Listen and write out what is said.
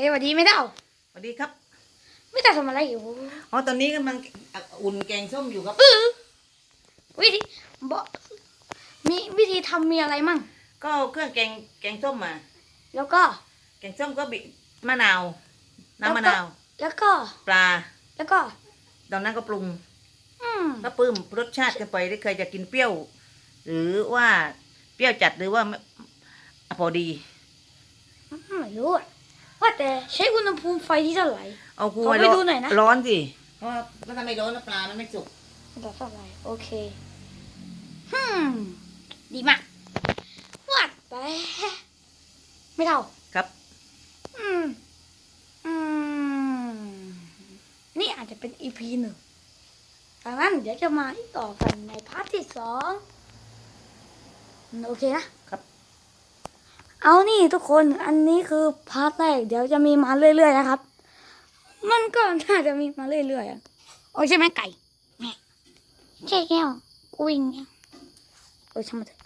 ฮ้ยสวัสดีไม่เท่าสวัสดีครับ ไม่เท่าทำอะไรอยู่อ๋อตอนนี้กำลังอุ่นแกงส้มอยู่ครับวิธีบอกมีวิธีทำมีอะไรมั่งก็เอาเครื่องแกงแกงส้มมา แล้วก็ แกงส้มก็บิมะนาวน้ำมะนาว แล้วก็ปลา แล้วก็ตอนนั้นก็ปรุงอืมก็ปลื้มรสชาติกันไปได้เคยจะกินเปรี้ยว หรือว่าเปรี้ยวจัดหรือว่าไม่พอดีไม่รู้อะ ว่าแต่ใช้อุณหภูมิไฟที่เท่าไหร่ เอากูขอไปร้ดูหน่อยนะ ร้อนสิเพราะว่าถ้าทำไม่ร้อนแล้วปลามันไม่สุกระดับเท่าไหร่โอเคฮึมดีมากวัดไป ไม่เท่า ครับ อืม อืม นี่อาจจะเป็น EP หนึ่งดังนั้นเดี๋ยวจะมาต่อกันในพาร์ทที่สองอืมโอเคนะ ครับ เอานี่ทุกคนอันนี้คือพาร์ทแรกเดี๋ยวจะมีมาเรื่อยๆนะครับ มันก็น่าจะมีมาเรื่อยๆอะโอ้ยใช่ไหมไก่แม่ใช่แก้วกูวิ่งเนี่ยเออช่างมันเถอะ